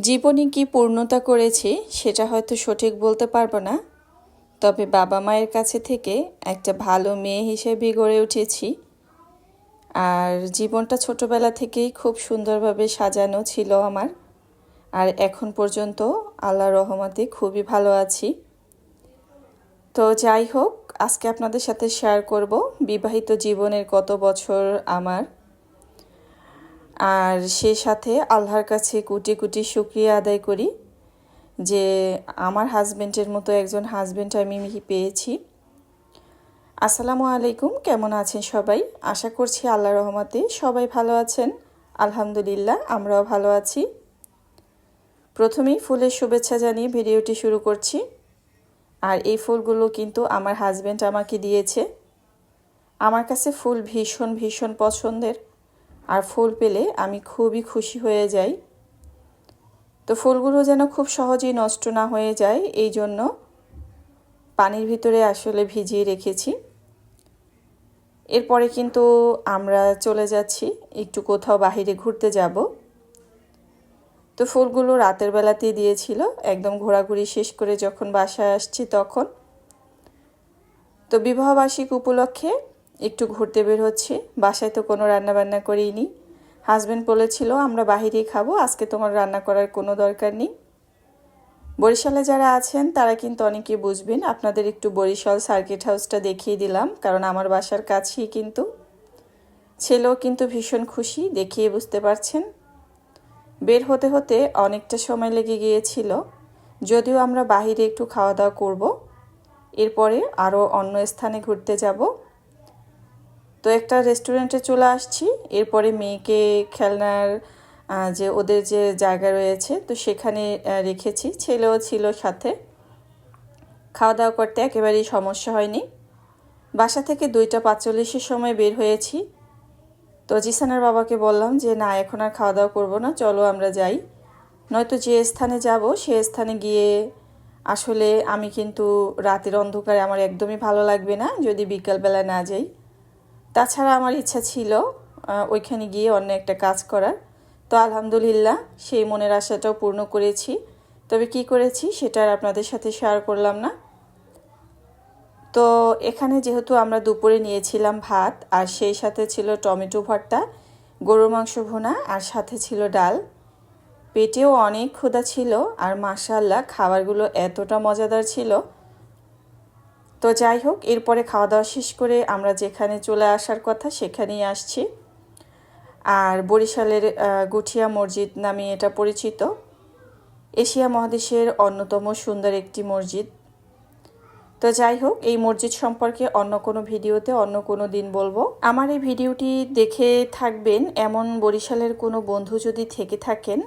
জীবনে কি পূর্ণতা করেছি, সেটা হয়তো সঠিক বলতে পারব না। তবে বাবা মায়ের কাছে থেকে একটা ভালো মেয়ে হিসেবে গড়ে উঠেছি। আর জীবনটা ছোটবেলা থেকেই খুব সুন্দরভাবে সাজানো ছিল আমার। আর এখন পর্যন্ত আল্লাহ রহমতে খুবই ভালো আছি। তো যাই হোক, আজকে আপনাদের সাথে শেয়ার করব বিবাহিত জীবনের কত বছর আমার। আর সে সাথে আল্লাহর কাছে কুটি কুটি শুক্রিয়া আদায় করি যে আমার হাজব্যান্ডের মতো একজন হাজব্যান্ড আমি পেয়েছি। আসসালামু আলাইকুম, কেমন আছেন সবাই? আশা করছি আল্লাহ রহমতে সবাই ভালো আছেন। আলহামদুলিল্লাহ, আমরাও ভালো আছি। প্রথমেই ফুলের শুভেচ্ছা জানিয়ে ভিডিওটি শুরু করছি। আর এই ফুলগুলো কিন্তু আমার হাজব্যান্ড আমাকে দিয়েছে। আমার কাছে ফুল ভীষণ ভীষণ পছন্দের। আর ফুল পেলে আমি খুবই খুশি হয়ে যাই। তো ফুলগুলো যেন খুব সহজেই নষ্ট না হয়ে যায়, এই জন্য পানির ভিতরে আসলে ভিজিয়ে রেখেছি। এরপরে কিন্তু আমরা চলে যাচ্ছি, একটু কোথাও বাহিরে ঘুরতে যাব। তো ফুলগুলো রাতের বেলাতেই দিয়েছিল, একদম ঘোরাঘুরি শেষ করে যখন বাসায় আসছি তখন। তো বিবাহবার্ষিক উপলক্ষে একটু ঘুরতে বের হচ্ছে। বাসায় তো কোনো রান্না বান্না করিনি হাজব্যান্ড বলেছিল, আমরা বাহিরেই খাব, আজকে তোমার রান্না করার কোনো দরকার নেই। বরিশালে যারা আছেন, তারা কিন্তু অনেকে বুঝবেন। আপনাদের একটু বরিশাল সার্কিট হাউসটা দেখিয়ে দিলাম, কারণ আমার বাসার কাছেই কিন্তু। ছেলেও কিন্তু ভীষণ খুশি, দেখিয়ে বুঝতে পারছেন। বের হতে হতে অনেকটা সময় লেগে গিয়েছিল। যদিও আমরা বাহিরে একটু খাওয়া দাওয়া করব, এরপরে আরও অন্য স্থানে ঘুরতে যাব। তো একটা রেস্টুরেন্টে চলে আসছি। এরপরে মেয়েকে খেলনার যে ওদের যে জায়গা রয়েছে, তো সেখানে রেখেছি। ছেলেও ছিল সাথে। খাওয়া দাওয়া করতে একেবারেই সমস্যা হয়নি। বাসা থেকে দুইটা পাঁচচল্লিশের সময় বের হয়েছি। তো জিসানের বাবাকে বললাম যে, না, এখন আর খাওয়া দাওয়া করব না, চলো আমরা যাই। নয়তো যে স্থানে যাব, সে স্থানে গিয়ে আসলে আমি কিন্তু রাতের অন্ধকারে আমার একদমই ভালো লাগবে না, যদি বিকালবেলা না যাই। তাছাড়া আমার ইচ্ছা ছিল ওইখানে গিয়ে অন্য একটা কাজ করার। তো আলহামদুলিল্লাহ, সেই মনের আশাটাও পূর্ণ করেছি। তবে কি করেছি, সেটা আর আপনাদের সাথে শেয়ার করলাম না। তো এখানে যেহেতু আমরা দুপুরে নিয়েছিলাম ভাত, আর সেই সাথে ছিল টমেটো ভর্তা, গরুর মাংস ভোনা, আর সাথে ছিল ডাল। পেটেও অনেক ক্ষুধা ছিল, আর মাসাল্লাহ খাবারগুলো এতটা মজাদার ছিল তো যাই হোক, এরপরে খাওয়া দাওয়া শেষ করে আমরা যেখানে চলে আসার কথা সেখানেই আসছি। আর বরিশালের গুঠিয়া মসজিদ নামে এটা পরিচিত। এশিয়া মহাদেশের অন্যতম সুন্দর একটি মসজিদ। তো যাই হোক, এই মসজিদ সম্পর্কে অন্য কোনো ভিডিওতে অন্য কোনো দিন বলব। আমার এই ভিডিওটি দেখে থাকবেন এমন বরিশালের কোনো বন্ধু যদি থেকে থাকেন,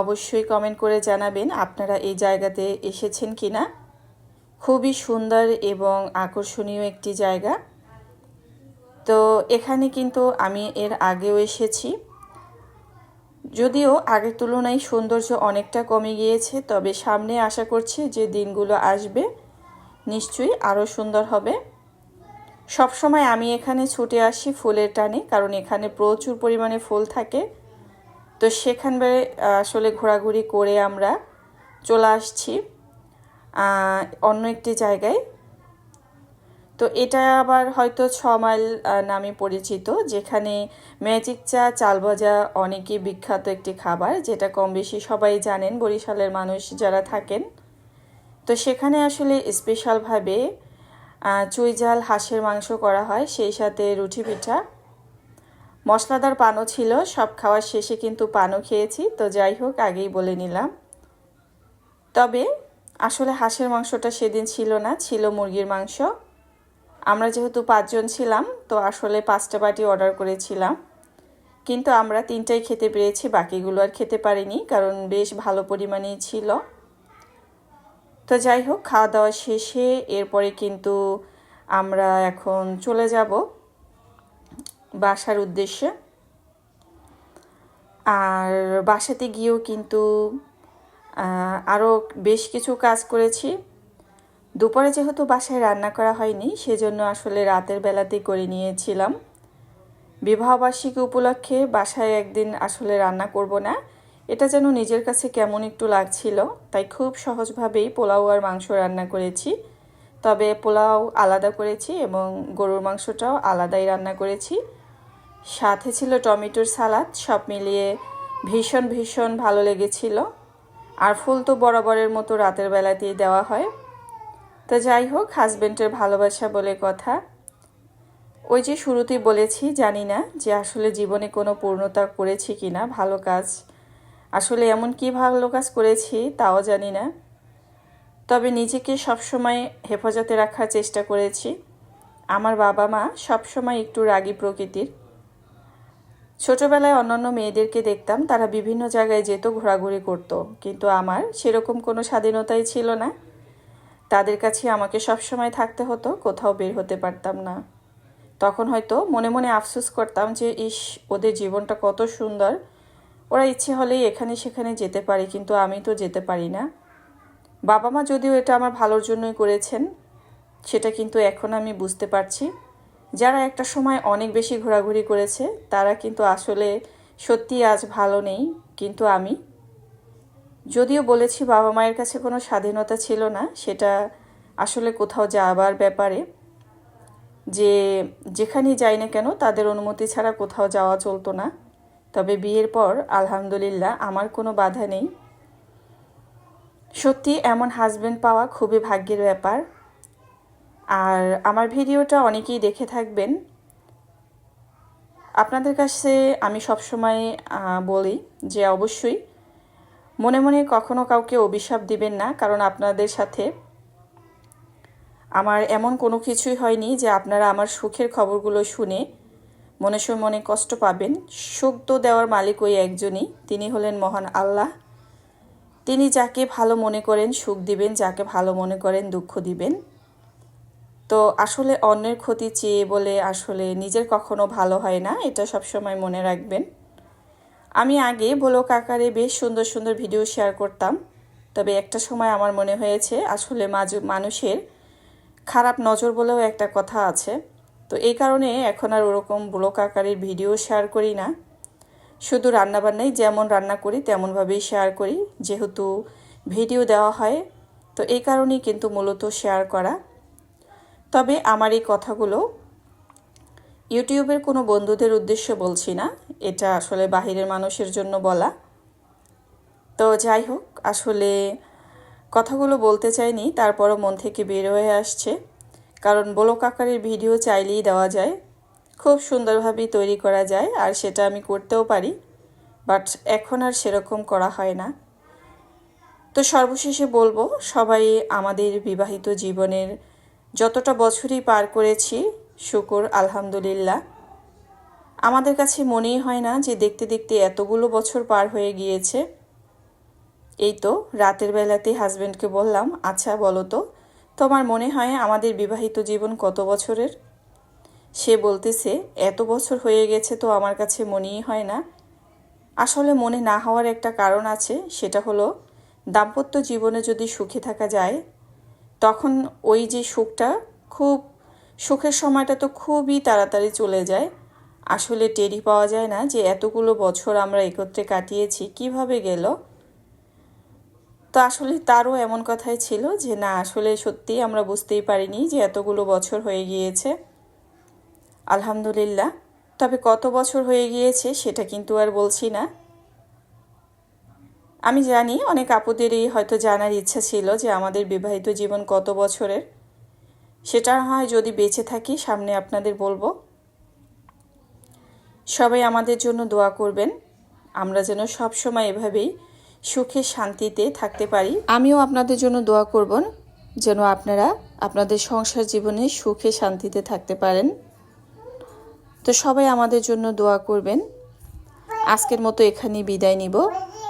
অবশ্যই কমেন্ট করে জানাবেন আপনারা এই জায়গাতে এসেছেন কিনা। খুবই সুন্দর এবং আকর্ষণীয় একটি জায়গা। তো এখানে কিন্তু আমি এর আগেও এসেছি। যদিও আগের তুলনায় সৌন্দর্য অনেকটা কমে গিয়েছে, তবে সামনে আশা করছি যে দিনগুলো আসবে, নিশ্চয়ই আরও সুন্দর হবে। সবসময় আমি এখানে ছুটে আসি ফুলের টানে, কারণ এখানে প্রচুর পরিমাণে ফুল থাকে। তো সেখানে আসলে ঘোরাঘুরি করে আমরা চলে আসছি। অন্য একটি জায়গায়। তো এটা আবার হয়তো ছ মাইল নামে পরিচিত, যেখানে ম্যাজিক চা, চাল ভাজা অনেকই বিখ্যাত একটি খাবার, যেটা কম বেশি সবাই জানেন, বরিশালের মানুষ যারা থাকেন। তো সেখানে আসলে স্পেশালভাবে চুই জাল হাঁসের মাংস করা হয়, সেই সাথে রুটি পিঠা। মশলাদার পানও ছিল, সব খাওয়ার শেষে কিন্তু পানও খেয়েছি, তো যাই হোক, আগেই বলে নিলাম। তবে আসলে হাঁসের মাংসটা সেদিন ছিল না, ছিল মুরগির মাংস। আমরা যেহেতু পাঁচজন ছিলাম, তো আসলে পাঁচটা বাটি অর্ডার করেছিলাম। কিন্তু আমরা তিনটাই খেতে পেরেছি, বাকিগুলো আর খেতে পারিনি, কারণ বেশ ভালো পরিমাণেই ছিল। তো যাই হোক খাওয়া দাওয়া শেষে এরপরে কিন্তু আমরা এখন চলে যাব বাসার উদ্দেশ্যে। আর বাসাতে গিয়েও কিন্তু আরও বেশ কিছু কাজ করেছি। দুপুরে যেহেতু বাসায় রান্না করা হয়নি, সেজন্য আসলে রাতের বেলাতেই করে নিয়েছিলাম। বিবাহবার্ষিকী উপলক্ষে বাসায় একদিন আসলে রান্না করব না। এটা যেন নিজের কাছে কেমন একটু লাগছিল, তাই খুব সহজভাবেই পোলাও আর মাংস রান্না করেছি। তবে পোলাও আলাদা করেছি এবং গরুর মাংসটাও আলাদাই রান্না করেছি। সাথে ছিল টমেটোর সালাদ, সব মিলিয়ে ভীষণ ভীষণ ভালো লেগেছিল। আর ফুল তো বরাবরের মতো রাতের বেলাতেই দেওয়া হয়। তো যাই হোক হাজব্যান্ডের ভালোবাসা বলে কথা। ওই যে শুরুতেই বলেছি, জানি না যে আসলে জীবনে কোনো পূর্ণতা করেছি কি না ভালো কাজ। আসলে এমন কি ভালো কাজ করেছি তাও জানি না। তবে নিজেকে সবসময় হেফাজতে রাখার চেষ্টা করেছি। আমার বাবা মা সবসময় একটু রাগী প্রকৃতির। ছোটবেলায় অন্যান্য মেয়েদেরকে দেখতাম, তারা বিভিন্ন জায়গায় যেত, ঘোরাঘুরি করত। কিন্তু আমার সেরকম কোনো স্বাধীনতাই ছিল না। তাদের কাছে আমাকে সবসময় থাকতে হতো, কোথাও বের হতে পারতাম না। তখন হয়তো মনে মনে আফসোস করতাম যে, ইস, ওদের জীবনটা কত সুন্দর। ওরা ইচ্ছে হলেই এখানে সেখানে যেতে পারে, কিন্তু আমি তো যেতে পারি না। বাবা মা যদিও এটা আমার ভালোর জন্যই করেছেন, সেটা কিন্তু এখন আমি বুঝতে পারছি। যারা একটা সময় অনেক বেশি ঘোরাঘুরি করেছে, তারা কিন্তু আসলে সত্যি আজ ভালো নেই, কিন্তু আমি। যদিও বলেছি বাবা মায়ের কাছে কোনো স্বাধীনতা ছিল না, সেটা আসলে কোথাও যাবার ব্যাপারে। যে যেখানেই যাই না কেন, তাদের অনুমতি ছাড়া কোথাও যাওয়া চলতো না। তবে বিয়ের পর, আলহামদুলিল্লাহ, আমার কোনো বাধা নেই। সত্যি, এমন হাজব্যান্ড পাওয়া খুবই ভাগ্যের ব্যাপার। আর আমার ভিডিওটা অনেকেই দেখে থাকবেন। আপনাদের কাছে আমি সবসময় বলি যে অবশ্যই মনে মনে কখনো কাউকে অভিশাপ দিবেন না, কারণ আপনাদের সাথে আমার এমন কোনো কিছুই হয়নি যে আপনারা আমার সুখের খবরগুলো শুনে মনে মনে কষ্ট পাবেন। সুখ তো দেওয়ার মালিক ওই একজনই, তিনি হলেন মহান আল্লাহ। তিনি যাকে ভালো মনে করেন সুখ দিবেন, যাকে ভালো মনে করেন দুঃখ দিবেন। তো আসলে অন্যের ক্ষতি চেয়ে বলে আসলে নিজের কখনো ভালো হয় না, এটা সবসময় মনে রাখবেন। আমি আগে ব্লক আকারে বেশ সুন্দর সুন্দর ভিডিও শেয়ার করতাম, তবে একটা সময় আমার মনে হয়েছে আসলে মানুষের খারাপ নজর বলেও একটা কথা আছে। তো এই কারণে এখন আর ওরকম ব্লক আকারের ভিডিও শেয়ার করি না। শুধু রান্নাবান্নাই যেমন রান্না করি, তেমনভাবেই শেয়ার করি, যেহেতু ভিডিও দেওয়া হয়, তো এই কারণেই কিন্তু মূলত শেয়ার করা। তবে আমার এই কথাগুলো ইউটিউবের কোনো বন্ধুদের উদ্দেশ্য বলছি না। এটা আসলে বাহিরের মানুষের জন্য বলা। তো যাই হোক, আসলে কথাগুলো বলতে চাইনি, তারপরও মন থেকে বের হয়ে আসছে। কারণ ব্লক আকারের ভিডিও চাইলেই দেওয়া যায়। খুব সুন্দরভাবেই তৈরি করা যায়, আর সেটা আমি করতেও পারি। বাট এখন আর সেরকম করা হয় না। তো সর্বশেষে বলব, সবাই আমাদের বিবাহিত জীবনের যতটা বছরই পার করেছি, শুকুর, আলহামদুলিল্লাহ। আমাদের কাছে মনেই হয় না যে দেখতে দেখতে এতগুলো বছর পার হয়ে গিয়েছে। এই তো রাতের বেলাতে হাজব্যান্ডকে বললাম আচ্ছা বলো তো, তোমার মনে হয় আমাদের বিবাহিত জীবন কত বছরের? সে বলতেছে, এত বছর হয়ে গেছে তো আমার কাছে মনেই হয় না। আসলে মনে না হওয়ার একটা কারণ আছে, সেটা হলো দাম্পত্য জীবনে যদি সুখে থাকা যায় তখন ওই যে সুখটা খুব, সুখের সময়টা তো খুবই তাড়াতাড়ি চলে যায়। আসলে টেরি পাওয়া যায় না যে এতগুলো বছর আমরা একত্রে কাটিয়েছি, কীভাবে গেল? তো আসলে তারও এমন কথাই ছিল যে, না, আসলে সত্যি আমরা বুঝতেই পারিনি যে এতগুলো বছর হয়ে গিয়েছে। আলহামদুলিল্লাহ। তবে কত বছর হয়ে গিয়েছে সেটা কিন্তু আর বলছি না। আমি জানি অনেক আপুদেরই হয়তো জানার ইচ্ছা ছিল যে আমাদের বিবাহিত জীবন কত বছরের। সেটা হয় যদি বেঁচে থাকি, সামনে আপনাদের বলব। সবাই আমাদের জন্য দোয়া করবেন। আমরা যেন সব সময় এভাবেই সুখে শান্তিতে থাকতে পারি। আমিও আপনাদের জন্য দোয়া করব যেন আপনারা আপনাদের সংসার জীবনে সুখে শান্তিতে থাকতে পারেন। তো সবাই আমাদের জন্য দোয়া করবেন। আজকের মতো এখানেই বিদায় নিব।